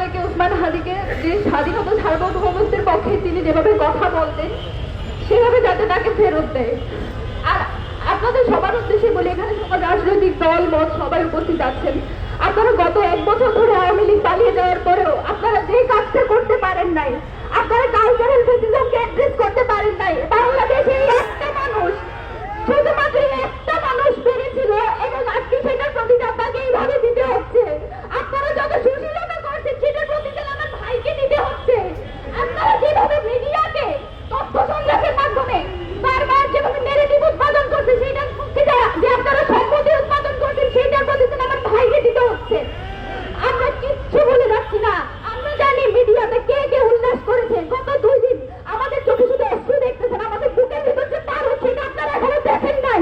তারেকে উসমান হাদিকে যে স্বাধীনতা সার্বভৌমত্বের পক্ষে তিনি যেভাবে কথা বলতেন, সেভাবে যাতে তাকে ফেরত দেয়। আর আপনাদের সবার উদ্দেশ্যে বলি, এখানে সবার রাজনৈতিক দল, মত সবাই উপস্থিত আছেন। আপনারা গত এক বছর ধরে আওয়ামী লীগ পালিয়ে যাওয়ার পরেও আপনারা যে কাজটা করতে পারেন নাই, আপনারা কাল দিতে আমরা কিচ্ছু বলে রাখছি না। আমরা জানি মিডিয়াতে কে কে উল্লাস করেছে। গত দুই দিন আমাদের চোখে শুধু অশ্রু দেখতেছেন, আমাদের বুকের ভিতর যে পার হচ্ছে এটা আপনারা এখনও দেখেন নাই।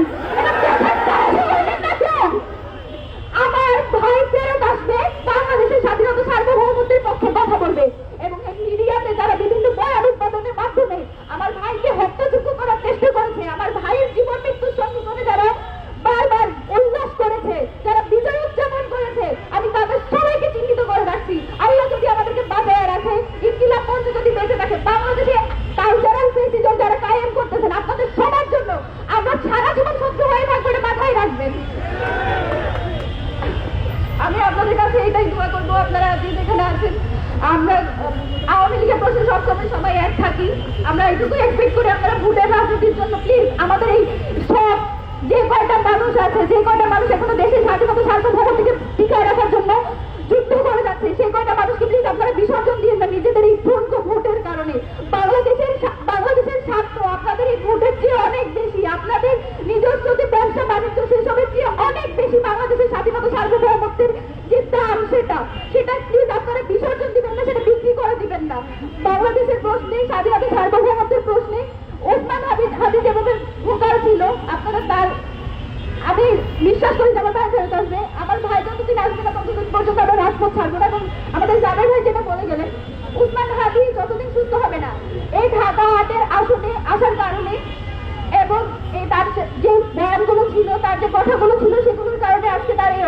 স্বাধীনতা কথা বলবে। এবং মিডিয়াতে যারা বিভিন্ন বয়ান উৎপাদনের মাধ্যমে আমার ভাইকে হত্যাযোগ্য আপনাদের কাছে এটাই দোয়া করব, আপনারা যে যেখানে আছেন, আমরা, আওয়ামী লীগের প্রশ্নে সবসময় সবাই এক থাকি। আমরা এইটুকু এক্সপেক্ট করি আপনারা ভোটের রাজনীতির জন্য প্লিজ আমাদের এই সব যে কয়টা মানুষ আছে, যে কয়টা মানুষ এখনও দেশের স্বাধীনতা, সার্বভৌমত্বকে টিকায় রাখার জন্য যুদ্ধ করে যাচ্ছে, সেই কয়টা মানুষকে প্লিজ আপনারা বিসর্জন দিয়ে না নিজেদের এই ঠুনকো ভোটের কারণে বাংলাদেশের স্বা- বাংলাদেশের স্বার্থ আপনাদের এই ভোটের চেয়ে অনেক বেশি আপনাদের নিজস্ব যে ব্যবসা বাণিজ্য সেসবের চেয়ে অনেক বেশি স্বাধীনতা সার্বভৌমত্বের যে দাম সেটা সেটা প্লিজ আপনারা বিসর্জন দিবেন না, সেটা বিক্রি করে দিবেন না। বাংলাদেশের প্রশ্নে, স্বাধীনতা সার্বভৌমত্বের প্রশ্নে ওসমান হাবিব হাদি যেভাবে ভোকার ছিল। আপনারা তার আমি বিশ্বাস করি যে আমার ভাই ফেরত আসবে। আমার ভাই যতদিন আসবে না, ততদিন পর্যন্ত আমরা রাজপথ ছাড়বো না এবং আমাদের জাবের ভাই যেটা বলে গেলেন উসমান হাদি যতদিন সুস্থ হবে না, এই ঢাকা হাটের আসনে আসার কারণে এবং তার যে- বয়ানগুলো ছিল, তার যে কথাগুলো ছিল সেগুলোর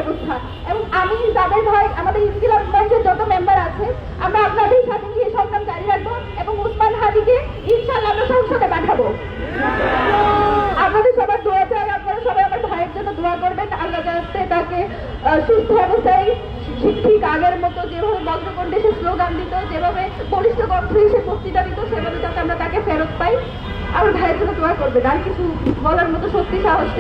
কারণে আজকে তার এই অবস্থা এবং আমি জাবের ভাই আমাদের ইনকিলাব মঞ্চের যত মেম্বার আছে, আমরা আপনাদের সাথে নিয়ে সংগ্রাম জারি রাখব এবং উসমান হাদিকে ইনশাল্লাহ আমরা সংসদে পাঠাবো। আপনাদের সবার দোয়া চাই, আপনারা সবাই আমার ভাইয়ের জন্য দোয়া করবেন। আল্লাহ যাতে তাকে সুস্থ অবস্থায় ঠিক আগের মতো যেভাবে বজ্রকণ্ঠে সে স্লোগান দিত, যেভাবে বলিষ্ঠ কণ্ঠে সে বক্তৃতা দিত, সেভাবে যাতে আমরা তাকে ফেরত পাই। আমার ভাইয়ের জন্য দোয়া করবেন। আর কিছু বলার মতো সত্যি সাহস।